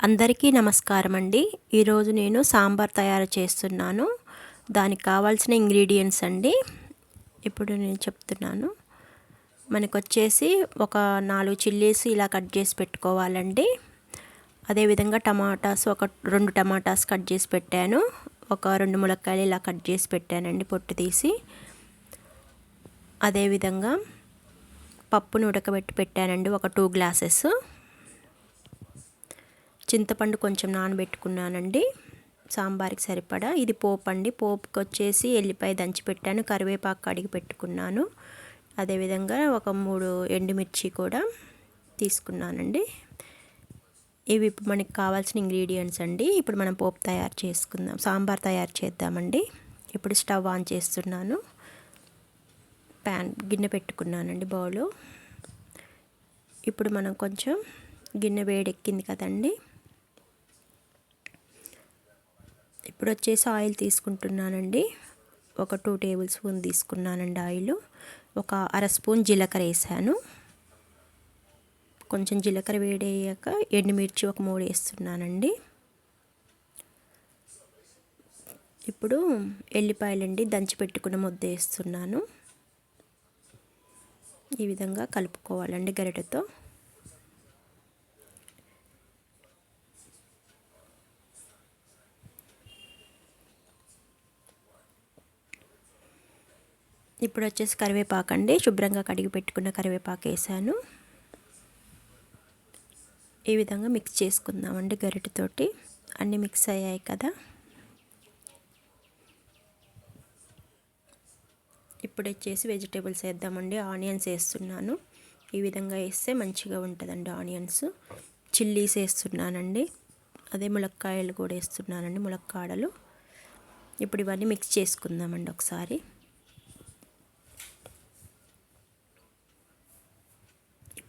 అందరికీ నమస్కారం అండి ఈరోజు నేను సాంబార్ తయారు చేస్తున్నాను. దానికి కావాల్సిన ఇంగ్రీడియంట్స్ అండి. ఇప్పుడు నేను చెప్తున్నాను. మనకు వచ్చేసి ఒక నాలుగు చిల్లీస్ ఇలా కట్ చేసి పెట్టుకోవాలండి. అదేవిధంగా టమాటాస్ ఒక రెండు టమాటాస్ కట్ చేసి పెట్టాను. ఒక రెండు ములక్కాయలు ఇలా కట్ చేసి పెట్టానండి పొట్టు తీసి. అదేవిధంగా పప్పును ఉడకబెట్టి పెట్టానండి ఒక టూ గ్లాసెస్. చింతపండు కొంచెం నానబెట్టుకున్నానండి. సాంబార్కి సరిపడా. ఇది పోపు అండి పోపుకి వచ్చేసి ఎల్లిపాయ దంచి పెట్టాను. కరివేపాకు కడిగి పెట్టుకున్నాను. అదేవిధంగా ఒక మూడు ఎండుమిర్చి కూడా తీసుకున్నానండి. ఇవి ఇప్పుడు మనకి కావాల్సిన ఇంగ్రీడియంట్స్ అండి. ఇప్పుడు మనం పోపు తయారు చేసుకుందాం. సాంబార్ తయారు చేద్దామండి. ఇప్పుడు స్టవ్ ఆన్ చేస్తున్నాను. ప్యాన్ గిన్నె పెట్టుకున్నానండి బౌలు. ఇప్పుడు మనం కొంచెం గిన్నె వేడెక్కింది కదండి. ఇప్పుడు వచ్చేసి ఆయిల్ తీసుకుంటున్నానండి. ఒక టూ టేబుల్ స్పూన్ తీసుకున్నానండి ఆయిల్. ఒక అర స్పూన్ జీలకర్ర వేసాను. కొంచెం జీలకర్ర వేడయ్యాక ఎండుమిర్చి ఒక మూడు వేస్తున్నానండి. ఇప్పుడు ఎల్లిపాయలండి దంచి పెట్టుకున్న ముద్ద వేస్తున్నాను. ఈ విధంగా కలుపుకోవాలండి గరిటెతో. ఇప్పుడు వచ్చేసి కరివేపాకు అండి శుభ్రంగా కడిగి పెట్టుకున్న కరివేపాకు వేసాను. ఈ విధంగా మిక్స్ చేసుకుందామండి గరిటెతోటి. అన్నీ మిక్స్ అయ్యాయి కదా. ఇప్పుడు వచ్చేసి వెజిటేబుల్స్ వేద్దామండి. ఆనియన్స్ వేస్తున్నాను. ఈ విధంగా వేస్తే మంచిగా ఉంటుందండి ఆనియన్స్ చిల్లీస్ వేస్తున్నానండి. అదే ములక్కాయలు కూడా వేస్తున్నానండి ములక్కాడలు. ఇప్పుడు ఇవన్నీ మిక్స్ చేసుకుందామండి ఒకసారి.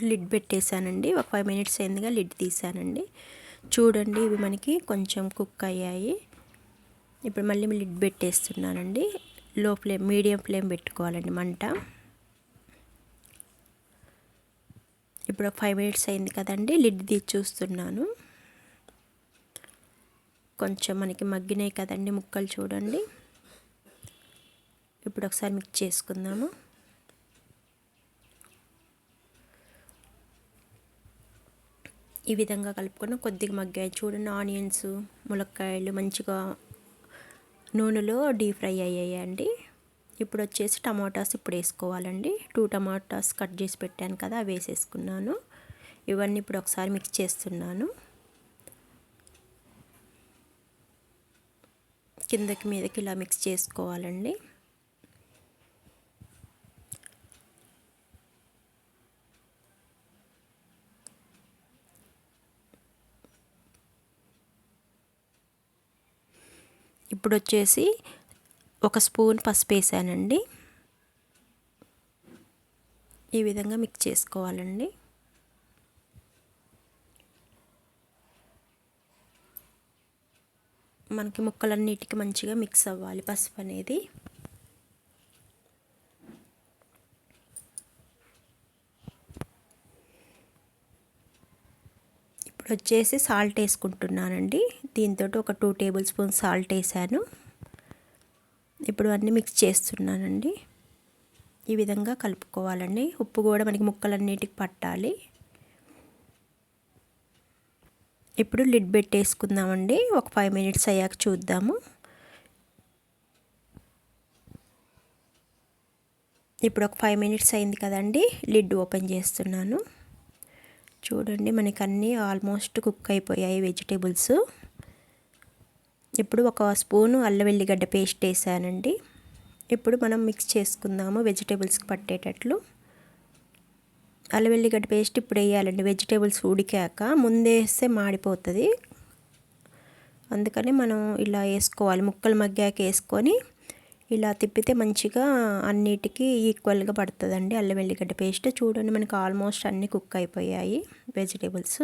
ఇప్పుడు లిడ్ పెట్టేశానండి. ఒక ఫైవ్ మినిట్స్ అయిందిగా లిడ్ తీసానండి చూడండి ఇవి మనకి కొంచెం కుక్ అయ్యాయి. ఇప్పుడు మళ్ళీ లిడ్ పెట్టేస్తున్నానండి. లో ఫ్లేమ్ మీడియం ఫ్లేమ్ పెట్టుకోవాలండి మంట. ఇప్పుడు ఒక ఫైవ్ మినిట్స్ అయింది కదండి లిడ్ తీసి చూస్తున్నాను. కొంచెం మనకి మగ్గినాయి కదండి ముక్కలు చూడండి. ఇప్పుడు ఒకసారి మిక్స్ చేసుకుందాము. ఈ విధంగా కలుపుకొని కొద్దిగా మగ్గాయి. చూడండి ఆనియన్స్ ములక్కాయలు మంచిగా నూనెలో డీప్ ఫ్రై అయ్యాయండి. ఇప్పుడు వచ్చేసి టమాటాస్ ఇప్పుడు వేసుకోవాలండి. టూ టమాటాస్ కట్ చేసి పెట్టాను కదా అవి వేసేసుకున్నాను. ఇవన్నీ ఇప్పుడు ఒకసారి మిక్స్ చేస్తున్నాను. కిందకి మీదకి ఇలా మిక్స్ చేసుకోవాలండి. ఇప్పుడు వచ్చేసి ఒక స్పూన్ పసుపు వేసానండి ఈ విధంగా మిక్స్ చేసుకోవాలండి. మనకి ముక్కలన్నిటికి మంచిగా మిక్స్ అవ్వాలి పసుపు అనేది ఇప్పుడు వచ్చేసి సాల్ట్ వేసుకుంటున్నానండి. దీంతో ఒక టూ టేబుల్ స్పూన్ సాల్ట్ వేసాను. ఇప్పుడు అన్నీ మిక్స్ చేస్తున్నానండి. ఈ విధంగా కలుపుకోవాలండి. ఉప్పు కూడా మనకి ముక్కలన్నిటికి పట్టాలి. ఇప్పుడు లిడ్ పెట్టేసుకుందామండి ఒక ఫైవ్ మినిట్స్ అయ్యాక చూద్దాము. ఇప్పుడు ఒక ఫైవ్ మినిట్స్ అయింది కదండి. లిడ్ ఓపెన్ చేస్తున్నాను. చూడండి మనకి అన్నీ ఆల్మోస్ట్ కుక్ అయిపోయాయి వెజిటేబుల్స్. ఇప్పుడు ఒక స్పూను అల్లం వెల్లిగడ్డ పేస్ట్ వేసానండి. ఇప్పుడు మనం మిక్స్ చేసుకుందాము వెజిటేబుల్స్కి పట్టేటట్లు. అల్లం వెల్లిగడ్డ పేస్ట్ ఇప్పుడు వేయాలండి వెజిటేబుల్స్ ఉడికాక ముందే వేస్తే మాడిపోతుంది. అందుకని మనం ఇలా వేసుకోవాలి ముక్కలు మగ్గాక వేసుకొని ఇలా తిప్పితే మంచిగా అన్నిటికీ ఈక్వల్గా పడుతుందండి. అల్లం వెల్లిగడ్డ పేస్ట్. చూడండి మనకి ఆల్మోస్ట్ అన్నీ కుక్ అయిపోయాయి వెజిటేబుల్స్.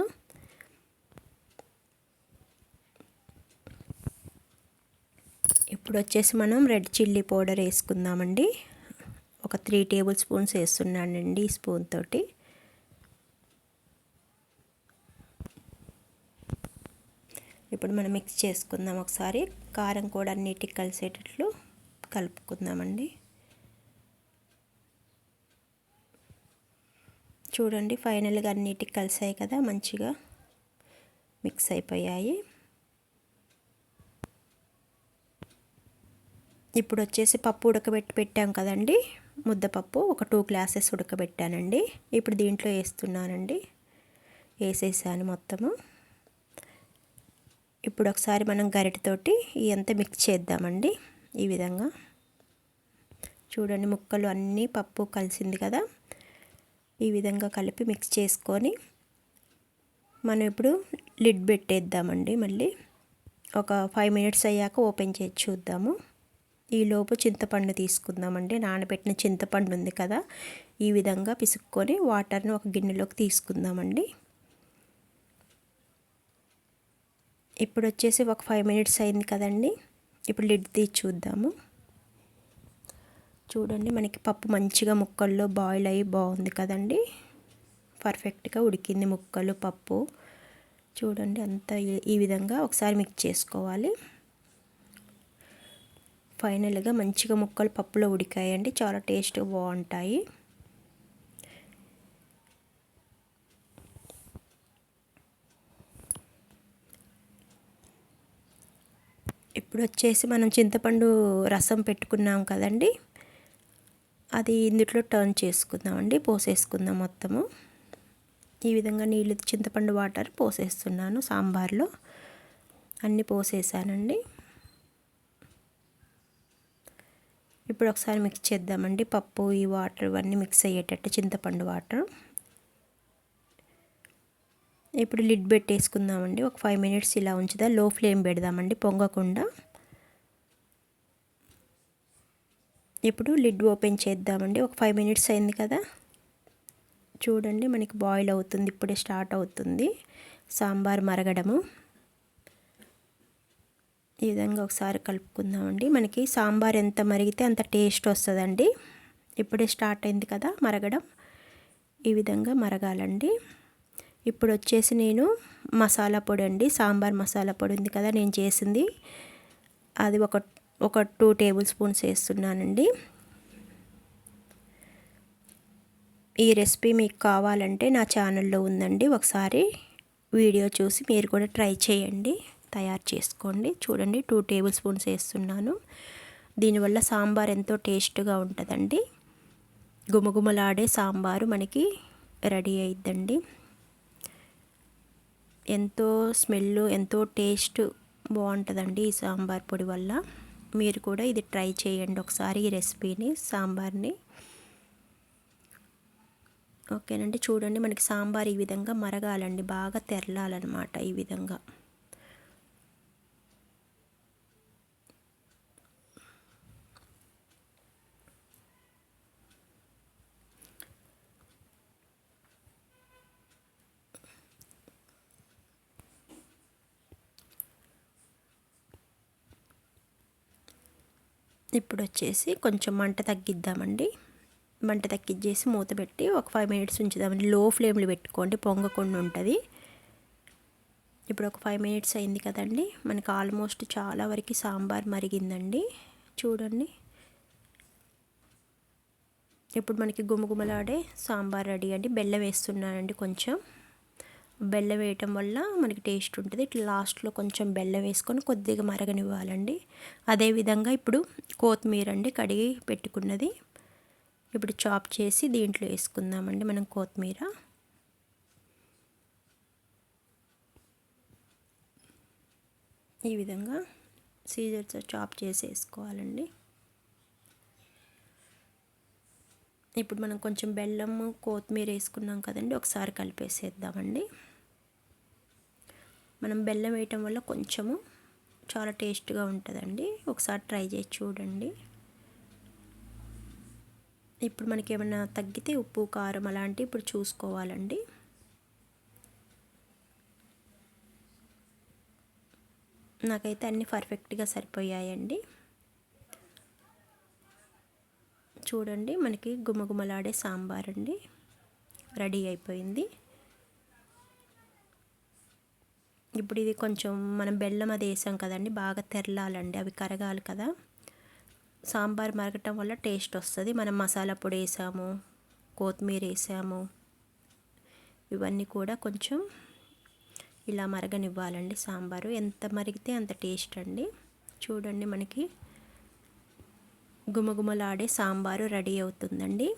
ఇప్పుడు వచ్చేసి మనం రెడ్ చిల్లీ పౌడర్ వేసుకుందామండి. ఒక త్రీ టేబుల్ స్పూన్స్ వేస్తున్నానండి ఈ స్పూన్ తోటి. ఇప్పుడు మనం మిక్స్ చేసుకుందాం ఒకసారి. కారం కూడా అన్నిటికి కలిసేటట్లు. కలుపుకుందామండి. చూడండి ఫైనల్గా అన్నిటికి కలిసాయి కదా మంచిగా మిక్స్ అయిపోయాయి. ఇప్పుడు వచ్చేసి పప్పు ఉడకబెట్టి పెట్టాం కదండి ముద్దపప్పు ఒక టూ గ్లాసెస్ ఉడకబెట్టానండి. ఇప్పుడు దీంట్లో వేస్తున్నానండి వేసేసాను మొత్తము. ఇప్పుడు ఒకసారి మనం గరిటతోటి ఇదంతా మిక్స్ చేద్దామండి. ఈ విధంగా. చూడండి ముక్కలు అన్నీ పప్పు కలిసింది కదా? ఈ విధంగా కలిపి మిక్స్ చేసుకొని మనం ఇప్పుడు లిడ్ పెట్టేద్దామండి మళ్ళీ. ఒక ఫైవ్ మినిట్స్ అయ్యాక ఓపెన్ చేసి చూద్దాము. ఈలోపు చింతపండు తీసుకుందామండి. నానబెట్టిన చింతపండు ఉంది కదా? ఈ విధంగా పిసుక్కొని వాటర్ని ఒక గిన్నెలోకి తీసుకుందామండి. ఇప్పుడు వచ్చేసి ఒక ఫైవ్ మినిట్స్ అయింది కదండి. ఇప్పుడు లిడ్ తీసి చూద్దాము. చూడండి మనకి పప్పు మంచిగా ముక్కల్లో బాయిల్ అయ్యి బాగుంది కదండి. పర్ఫెక్ట్గా ఉడికింది ముక్కలు పప్పు. చూడండి అంతా ఈ విధంగా ఒకసారి మిక్స్ చేసుకోవాలి. ఫైనల్గా మంచిగా ముక్కలు పప్పులో ఉడికాయండి. చాలా టేస్ట్గా బాగుంటాయి. ఇప్పుడు వచ్చేసి మనం చింతపండు రసం పెట్టుకున్నాం కదండి. అది ఇందులో టర్న్ చేసుకుందామండి పోసేసుకుందాం మొత్తము. ఈ విధంగా నీళ్ళు చింతపండు వాటర్ పోసేస్తున్నాను సాంబార్లో. అన్నీ పోసేసానండి. ఇప్పుడు ఒకసారి మిక్స్ చేద్దామండి. పప్పు ఈ వాటర్ ఇవన్నీ మిక్స్ అయ్యేటట్టు చింతపండు వాటర్. ఇప్పుడు లిడ్ పెట్టేసుకుందామండి. ఒక ఫైవ్ మినిట్స్ ఇలా ఉంచుదా. లో ఫ్లేమ్ పెడదామండి. పొంగకుండా. ఇప్పుడు లిడ్ ఓపెన్ చేద్దామండి. ఒక ఫైవ్ మినిట్స్ అయింది కదా. చూడండి మనకి బాయిల్ అవుతుంది. ఇప్పుడే స్టార్ట్ అవుతుంది. సాంబార్ మరగడము. ఈ విధంగా ఒకసారి కలుపుకుందామండి. మనకి సాంబార్ ఎంత మరిగితే అంత టేస్ట్ వస్తుందండి. ఇప్పుడే స్టార్ట్ అయింది కదా మరగడం. ఈ విధంగా మరగాలండి. ఇప్పుడు వచ్చేసి నేను మసాలా పొడి అండి సాంబార్ మసాలా పొడి ఉంది కదా నేను చేసింది. అది ఒక ఒక టూ టేబుల్ స్పూన్స్ వేస్తున్నానండి. ఈ రెసిపీ మీకు కావాలంటే నా ఛానల్లో ఉందండి. ఒకసారి వీడియో చూసి మీరు కూడా ట్రై చేయండి. తయారు చేసుకోండి. చూడండి టూ టేబుల్ స్పూన్స్ వేస్తున్నాను. దీనివల్ల సాంబార్ ఎంతో టేస్ట్గా ఉంటుందండి. గుమగుమలాడే సాంబారు మనకి రెడీ అయిద్దండి. ఎంతో స్మెల్ ఎంతో టేస్ట్ బాగుంటుందండి ఈ సాంబార్ పొడి వల్ల. మీరు కూడా ఇది ట్రై చేయండి ఒకసారి ఈ రెసిపీని సాంబార్ని. ఓకేనండి చూడండి మనకి సాంబార్ ఈ విధంగా మరగాలండి బాగా తెరలాలన్నమాట ఈ విధంగా. ఇప్పుడు వచ్చేసి కొంచెం మంట తగ్గిద్దామండి. మంట తగ్గించేసి మూత పెట్టి ఒక ఫైవ్ మినిట్స్ ఉంచుదామండి. లో ఫ్లేమ్లో పెట్టుకోండి. పొంగకుండా ఉంటుంది ఇప్పుడు ఒక ఫైవ్ మినిట్స్ అయింది కదండి. మనకి ఆల్మోస్ట్ చాలా వరకు సాంబార్ మరిగిందండి. చూడండి. ఇప్పుడు మనకి గుమగుమలాడే సాంబార్ రెడీ అండి. బెల్లం వేస్తున్నానండి కొంచెం. బెల్లం వేయటం వల్ల మనకి టేస్ట్ ఉంటుంది. ఇట్లా లాస్ట్లో కొంచెం బెల్లం వేసుకొని కొద్దిగా మరగనివ్వాలండి. అదేవిధంగా ఇప్పుడు కొత్తిమీర అండి కడిగి పెట్టుకున్నది. ఇప్పుడు చాప్ చేసి దీంట్లో వేసుకుందామండి మనం కొత్తిమీర. ఈ విధంగా సీజర్తో చాప్ చేసి వేసుకోవాలండి. ఇప్పుడు మనం కొంచెం బెల్లము కొత్తిమీర వేసుకున్నాం కదండి ఒకసారి కలిపేసేద్దామండి. మనం బెల్లం వేయటం వల్ల కొంచెము చాలా టేస్ట్గా ఉంటుందండి. ఒకసారి ట్రై చేసి చూడండి. ఇప్పుడు మనకి ఏమైనా తగ్గితే ఉప్పు కారం అలాంటివి ఇప్పుడు చూసుకోవాలండి. నాకైతే అన్నీ పర్ఫెక్ట్గా సరిపోయాయండి. చూడండి మనకి గుమగుమలాడే సాంబార్ అండి రెడీ అయిపోయింది. ఇప్పుడు ఇది కొంచెం మనం బెల్లం అది వేసాం కదండి బాగా తెరలాలండి. అవి కరగాలి కదా. సాంబార్ మరగటం వల్ల టేస్ట్ వస్తుంది. మనం మసాలా పొడి వేసాము కొత్తిమీర వేసాము ఇవన్నీ కూడా కొంచెం ఇలా మరగనివ్వాలండి సాంబారు. ఎంత మరిగితే అంత టేస్ట్ అండి. చూడండి మనకి గుమగుమలాడే సాంబారు రెడీ అవుతుందండి.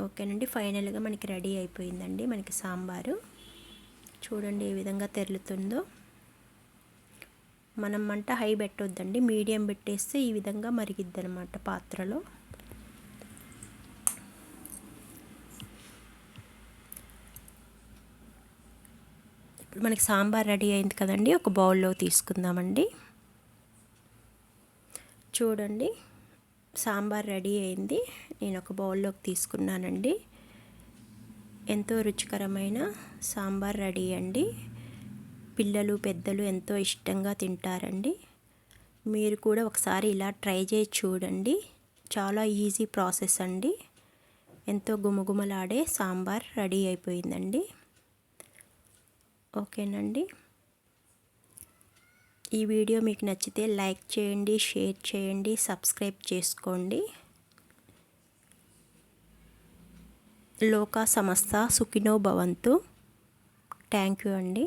ఓకేనండి. ఫైనల్గా మనకి రెడీ అయిపోయిందండి మనకి సాంబారు. చూడండి ఏ విధంగా తెరులుతుందో. మనం మంట హై పెట్టొద్దండి. మీడియం పెట్టేస్తే ఈ విధంగా మరిగిద్ది అనమాట పాత్రలో. ఇప్పుడు మనకి సాంబార్ రెడీ అయింది కదండి. ఒక బౌల్లో తీసుకుందామండి. చూడండి. సాంబార్ రెడీ అయింది. నేను ఒక బౌల్లోకి తీసుకున్నానండి. ఎంతో రుచికరమైన సాంబార్ రెడీ అండి. పిల్లలు పెద్దలు ఎంతో ఇష్టంగా తింటారండి. మీరు కూడా ఒకసారి ఇలా ట్రై చేసి చూడండి. చాలా ఈజీ ప్రాసెస్ అండి. ఎంతో గుమగుమలాడే సాంబార్ రెడీ అయిపోయిందండి. ఓకేనండి. ఈ వీడియో మీకు నచ్చితే లైక్ చేయండి షేర్ చేయండి సబ్స్క్రైబ్ చేసుకోండి. లోకా సమస్త సుఖినో భవంతు. థ్యాంక్ యూ అండి.